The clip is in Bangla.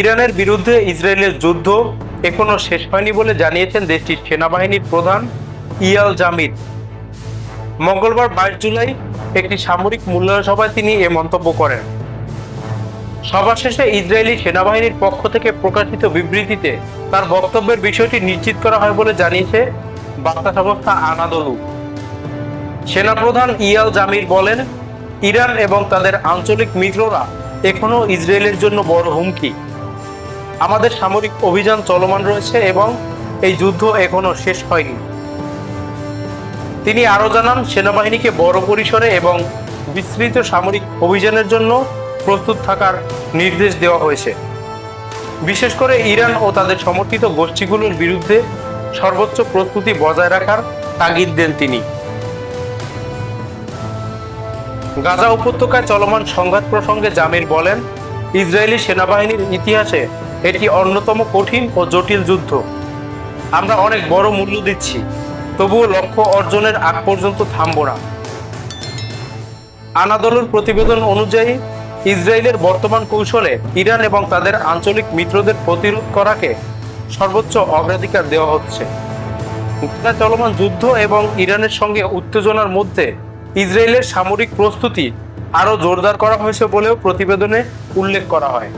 ইরানের বিরুদ্ধে ইসরায়েলের যুদ্ধ এখনও শেষ হয়নি বলে জানিয়েছেন দেশটির সেনাবাহিনীর প্রধান ইয়াল জামিদ। মঙ্গলবার বাইশ জুলাই একটি সামরিক মূল্যায়ন সভায় তিনি এ মন্তব্য করেন। সভা শেষে ইসরায়েলি সেনাবাহিনীর পক্ষ থেকে প্রকাশিত বিবৃতিতে তার বক্তব্যের বিষয়টি নিশ্চিত করা হয় বলে জানিয়েছে বার্তা সংস্থা আনাদলু। সেনাপ্রধান ইয়াল জামির বলেন, ইরান এবং তাদের আঞ্চলিক মিত্ররা এখনও ইসরায়েলের জন্য বড় হুমকি। আমাদের সামরিক অভিযান চলমান রয়েছে এবং এই যুদ্ধ এখনও শেষ হয়নি। তিনি আরও জানান, সেনাবাহিনীকে বড় পরিসরে এবং বিস্তৃত সামরিক অভিযানের জন্য প্রস্তুত থাকার নির্দেশ দেওয়া হয়েছে। বিশেষ করে ইরান ও তাদের সমর্থিত গোষ্ঠীগুলোর বিরুদ্ধে সর্বোচ্চ প্রস্তুতি বজায় রাখার তাগিদ দেন তিনি। গাজা উপত্যকায় চলমান সংঘাত প্রসঙ্গে জামির বলেন, ইসরায়েলি সেনাবাহিনীর ইতিহাসে এটি অন্যতম কঠিন ও জটিল যুদ্ধ। আমরা অনেক বড় মূল্য দিচ্ছি, তবুও লক্ষ্য অর্জনের আগ পর্যন্ত থামব না। আনাদলুর প্রতিবেদন অনুযায়ী, ইসরায়েলের বর্তমান কৌশলে ইরান এবং তাদের আঞ্চলিক মিত্রদের প্রতিরোধ করাকে সর্বোচ্চ অগ্রাধিকার দেওয়া হচ্ছে। গাজা চলমান যুদ্ধ এবং ইরানের সঙ্গে উত্তেজনার মধ্যে ইসরায়েলের সামরিক প্রস্তুতি আরও জোরদার করা হয়েছে বলেও প্রতিবেদনে উল্লেখ করা হয়।